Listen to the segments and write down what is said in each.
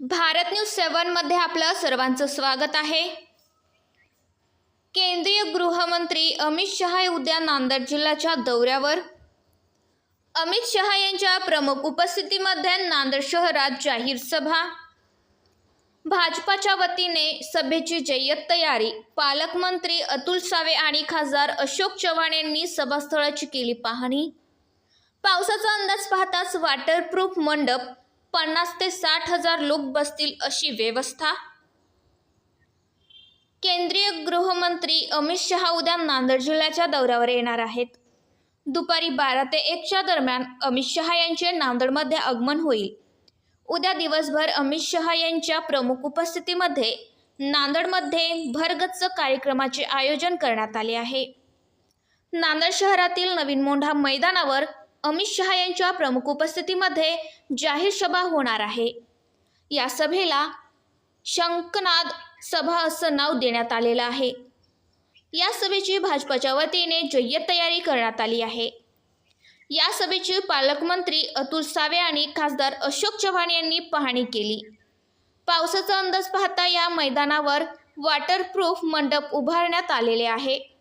Bharat news सेवनमध्ये आपलं सर्वांचं स्वागत आहे. केंद्रीय गृहमंत्री अमित शहा उद्या नांदेड जिल्ह्याच्या दौऱ्यावर. अमित शहा यांच्या प्रमुख उपस्थितीमध्ये नांदेड शहरात जाहीर सभा. भाजपाच्या वतीने सभेची जय्यत तयारी पालकमंत्री अतुल सावे आणि खासदार अशोक चव्हाण यांनी सभास्थळाची केली पाहणी. पावसाचा अंदाज पाहताच वॉटरप्रूफ मंडप पन्नास ते साठ हजार लोक बसतील अशी व्यवस्था. केंद्रीय गृहमंत्री अमित शहा उद्या नांदेड जिल्ह्याच्या दौऱ्यावर येणार आहेत. दुपारी बारा ते एकच्या दरम्यान अमित शहा यांचे नांदेडमध्ये आगमन होईल. उद्या दिवसभर अमित शहा यांच्या प्रमुख उपस्थितीमध्ये नांदेडमध्ये भरगच्च कार्यक्रमाचे आयोजन करण्यात आले आहे. नांदेड शहरातील नवीन मोंढा मैदानावर अमित शहा यांच्या प्रमुख उपस्थितीमध्ये जाहीर सभा होणार आहे. या सभेला शंकनाद सभा असं नाव देण्यात आलेलं आहे. या सभेची भाजपाच्या वतीने जय्यत तयारी करण्यात आली आहे. या सभेची पालकमंत्री अतुल सावे आणि खासदार अशोक चव्हाण यांनी पाहणी केली. पावसाचा अंदाज पाहता या मैदानावर वॉटरप्रूफ मंडप उभारण्यात आलेले आहे.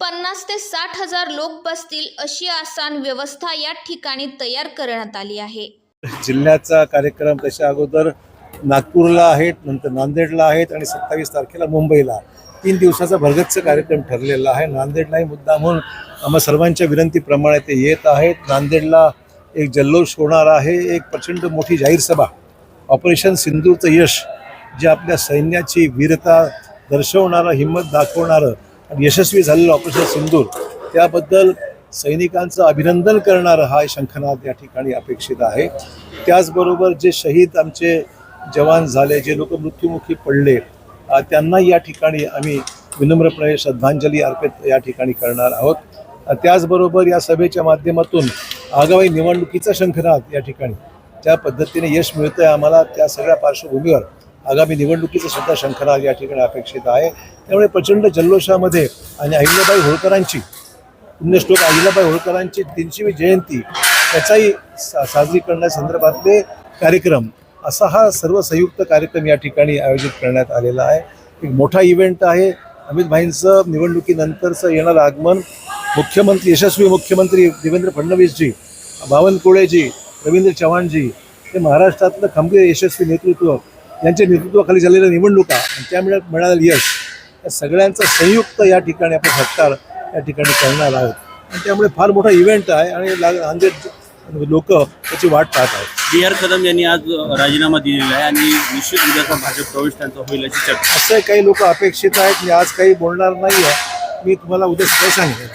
पन्नास ते साठ हजार लोक बसतील अशी आसान व्यवस्था या ठिकाणी तयार करण्यात आली आहे. जिल्ह्याचा कार्यक्रम त्याच्या अगोदर नागपूरला आहेत नंतर नांदेडला आहेत आणि सत्तावीस तारखेला मुंबईला. तीन दिवसाचा भरगच्च कार्यक्रम ठरलेला आहे. नांदेडलाही मुद्दा म्हणून आम्हा सर्वांच्या विनंतीप्रमाणे ते येत आहेत. नांदेडला एक जल्लोष होणार आहे. एक प्रचंड मोठी जाहीर सभा. ऑपरेशन सिंधूचं यश जे आपल्या सैन्याची वीरता दर्शवणारं हिंमत दाखवणारं यशस्वी झालेलं ऑपरेशन सिंदूर त्याबद्दल सैनिकांचं अभिनंदन करणारं हा शंखनाद या ठिकाणी अपेक्षित आहे. त्याचबरोबर जे शहीद आमचे जवान झाले जे लोक मृत्युमुखी पडले त्यांना या ठिकाणी आम्ही विनम्रपणे श्रद्धांजली अर्पित या ठिकाणी करणार आहोत. त्याचबरोबर या सभेच्या माध्यमातून आगामी निवडणुकीचा शंखनाद या ठिकाणी ज्या पद्धतीने यश मिळतं आहे आम्हाला त्या सगळ्या पार्श्वभूमीवर आगामी निवडणुकीचं सुद्धा शंखनाद या ठिकाणी अपेक्षित आहे. त्यामुळे प्रचंड जल्लोषामध्ये आणि अहिल्याबाई होळकरांची पुण्यश्लोक अहिल्याबाई होळकरांची तीनशेवी जयंती त्याचाही सा साजरी करण्यासंदर्भातले कार्यक्रम असा हा सर्व संयुक्त कार्यक्रम या ठिकाणी आयोजित करण्यात आलेला आहे. एक मोठा इव्हेंट आहे. अमित भाईंचं निवडणुकीनंतरचं येणारं आगमन मुख्यमंत्री यशस्वी मुख्यमंत्री देवेंद्र फडणवीसजी बावनकुळेजी रवींद्र चव्हाणजी हे महाराष्ट्रातलं खंबीर यशस्वी नेतृत्व यांच्या नेतृत्वाखाली झालेल्या निवडणुका आणि त्यामुळे मिळालेलं यश या सगळ्यांचा संयुक्त या ठिकाणी आपण सत्कार या ठिकाणी करणार आहोत. आणि त्यामुळे फार मोठा इव्हेंट आहे आणि ला- नांदेड लोक त्याची वाट पाहत आहेत. बी आर कदम यांनी आज राजीनामा दिलेला आहे आणि निश्चित उद्याचा भाजप प्रवेश त्यांचा होईल अशी चर्चा. असं काही लोक अपेक्षित आहेत मी आज काही बोलणार नाही आहे मी तुम्हाला उद्या सगळं सांगेन.